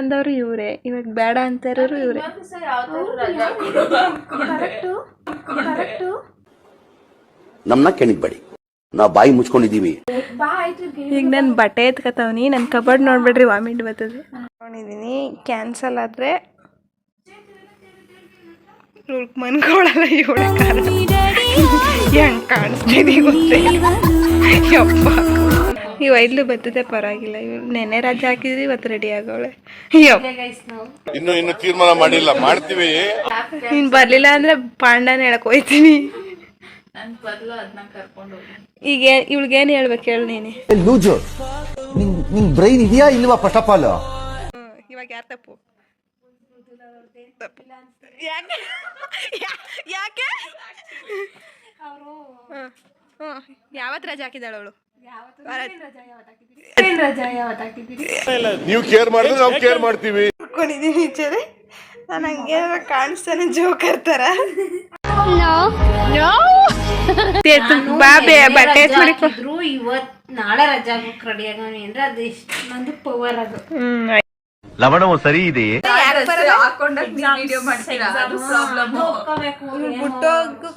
ಅಂದವರು ಇವರೇ. ಇವಾಗ ಬೇಡ ಅಂತ ಇರೋರು ಇವರೇ ಕರೆಕ್ಟು. ಕರೆಕ್ಟು ನಮ್ಮನ್ನ ಕೆಣಕ್ಬೇಡಿ ನಾವು ಬಾಯಿ ಮುಚ್ಕೊಂಡಿದ್ದೀವಿ. ಈಗ ನಾನು ಬಟ್ಟೆ ಎತ್ಕತ್ತವನಿ ನನ್ನ ಕಬರ್ಡ್ ನೋಡ್ಬೇಡ್ರಿ ವಾಮಿಟ್ ಬರ್ತದೆ. ನೋಡಿದ್ದೀನಿ ಕ್ಯಾನ್ಸಲ್ ಆದರೆ ಮನ್ಕೊಳಲ್ಲ ಇವಳ ಕಾರಣ. ಹೆಂಗ್ ಕಾಣಿಸ್ತೀನಿ ಗೊತ್ತೇ? ಯಪ್ಪ. ಈ ಐದ್ಲು ಬರ್ತದೆ ಪರವಾಗಿಲ್ಲ. ಇವ್ ನೆನೆ ರಜೆ ಹಾಕಿದ್ರಿ ಇವತ್ತು ರೆಡಿ ಆಗೋಳೆ. ಇನ್ನು ಇನ್ನು ತೀರ್ಮಾನ ಮಾಡಿಲ್ಲ ಮಾಡ್ತೀವಿ. ನೀನ್ ಬರ್ಲಿಲ್ಲ ಅಂದ್ರೆ ಪಾಂಡನ ಹೇಳಕ್ ಹೋಯ್ತೀನಿ. ಈಗ ಇವಳಿಗೇನು ಹೇಳ್ಬೇಕು ಹೇಳು ನೀನೆ. ಲೂಜು ನಿಂಗ್ ಬ್ರೈನ್ ಇದೆಯಾ ಇಲ್ವಾ ಫಸ್ಟ್ ಆಫ್ ಆಲ್ ಇವಾಗ ಯಾರು ತಪ್ಪು? ತಪ್ಪು. ಯಾಕೆ? ಯಾ- ಯಾಕೆ ಯಾವತ್ತು ರಜೆ ಹಾಕಿದಾಳು ಅವಳು? ನೀವು ಕೇರ್ ಮಾಡಿದ್ರೆ ನಾವು ಕೇರ್ ಮಾಡ್ತೀವಿ. ಹಾಕೊಂಡಿದ್ದೀನಿ ಈಚೆರೆ. ನಾನು ಹಂಗೆ ಕಾಣಿಸ್ತಾನೆ ಜೋಕರ್ ತರ. ಬಾಬೆ ಬಟ್ಟೆ ಇವತ್ ನಾಳೆ ರಜಾ ಬುಕ್ ರೆಡಿ ಆಗೋನಿ ಅಂದ್ರೆ ಅದು ಎಷ್ಟು ನಂದು ಪವರ್ ಅದು. ಹ್ಮ್ ಲವಣವು ಸರಿ ಇದೆಯೇ?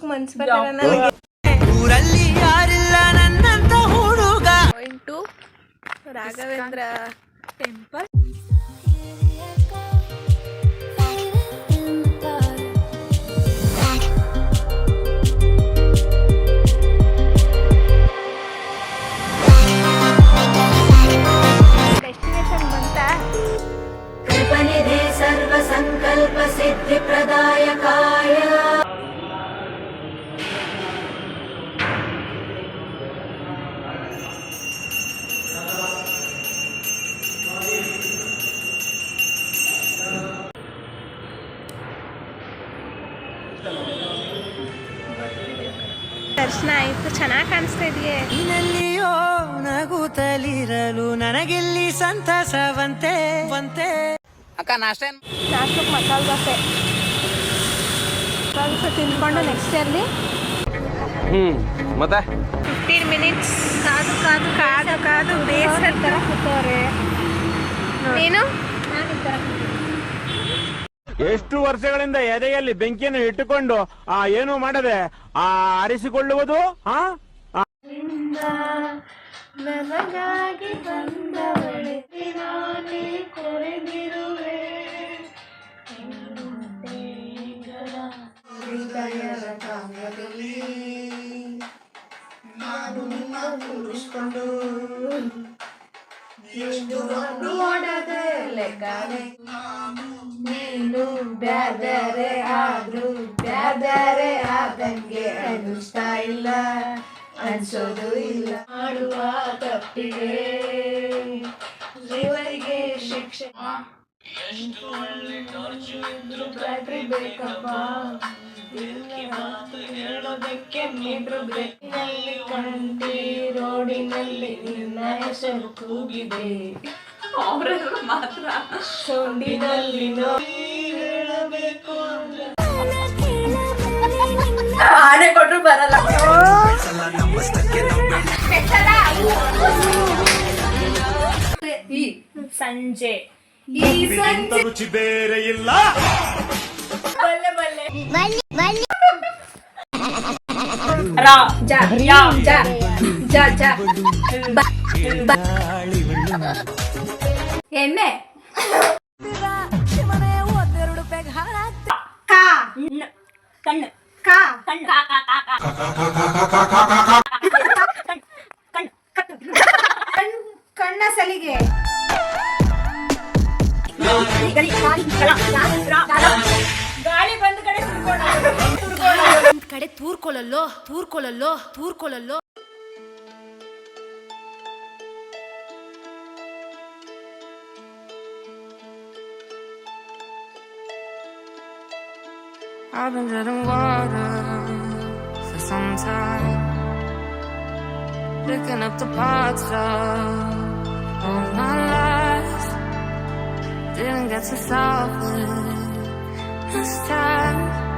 ಮನ್ಸ್ ಬರ್ತಿಲ್ಲ ನನಗೆ Otra vendrá en. ದರ್ಶನ ಆಯ್ತು ಚೆನ್ನಾಗಿ ಕಾಣಿಸ್ತಾ ಇದೆಯೇ? ನಲ್ಲಿಯೋ ನಗುತ್ತಲಿರಲು ನನಗೆಲ್ಲಿ ಸಂತಸವಂತೆ ಬಂತೆ ಅಕ್ಕ ನಾಷ್ಟ ನಾಷ್ಟಕ್ಕೆ ಮಸಾಲೆ ದೋಸೆ. ಮಸಾಲೆ ದೋಸೆ ತಿಂದ್ಕೊಂಡು ನೆಕ್ಸ್ಟ್ ಅಲ್ಲಿ ಹ್ಮ್ ಮತ್ತೆ? ಫಿಫ್ಟೀನ್ ಮಿನಿಟ್ಸ್ ಕಾದು ಕಾದು ಕಾದು ಕಾದು ಬೇಸರ. ಥರ ಕೂತವ್ರೆ ನೀನು? ಎಷ್ಟು ವರ್ಷಗಳಿಂದ ಎದೆಯಲ್ಲಿ ಬೆಂಕಿಯನ್ನು ಇಟ್ಟುಕೊಂಡು ಆ ಏನು ಮಾಡದೆ ಆ ಆರಿಸಿಕೊಳ್ಳುವುದು? ಹಾ ನನಗಾಗಿ ಬಂದವಳೆ ನಾನೇ ಕೊರೆದಿರುವೆ ಹೃದಯದ ಕಾವ್ಯದಲ್ಲಿ ನಾನು ನಿನ್ನ ಕೂರಿಸ್ಕೊಂಡು ಎಷ್ಟು ನೋಡದೆ ನೀನು ಬ್ಯಾದರೆ ಆದ್ರು ಬ್ಯಾದರೆ ಆದಂಗೆ ಅನಿಸ್ತಾ ಇಲ್ಲ ಅನ್ಸೋದು ಇಲ್ಲ. ಮಾಡುವ ತಪ್ಪಿಗೆ ಇವರಿಗೆ ಶಿಕ್ಷೆ. ಬೇಕಪ್ಪ. ಹೇಳೋದಕ್ಕೆ ಮೀಟ್ರು ಬ್ರೇಕ್ನಲ್ಲಿ ಕಂಟಿ ರೋಡಿನಲ್ಲಿ ನಿನ್ನ ಹೆಸರು ಕೂಗಿದೆ. ಮಾತ್ರ ಸೊಂಡಿನಲ್ಲಿ ನೋಡಿ ಹೇಳಬೇಕು ಆನೆ ಕೊಟ್ರು ಬರಲ್ಲ. ಸಂಜೆ. ಈ ಸಂಜೆ. ರುಚಿ ಬೇರೆ ಇಲ್ಲ. ಬಲ್ಲೆ ಬಲ್ಲೆ. ರಾ ಜ ಯಾ ಜ ಜ ಜ. ಎಣ್ಣೆ ಕಾ. ಕಣ್ಣು. ಕಾ. ಕಣ್ಣು. ಕಾ ಕಾ ಕಾ ಕಾ. ಕಣ್ಣು ಸಲಿಗೆ. ಗಾಳಿ ಬಂದ ಕಡೆ ಒಂದ್ ಕಡೆ ತೂರ್ಕೊಳ್ಳಲ್ಲೋ ತೂರ್ಕೊಳ್ಳಲ್ಲೋ ತೂರ್ಕೊಳ್ಳಲ್ಲೋ I've been treading water for some time. Picking up the parts of all my life. Didn't get to solve it this time.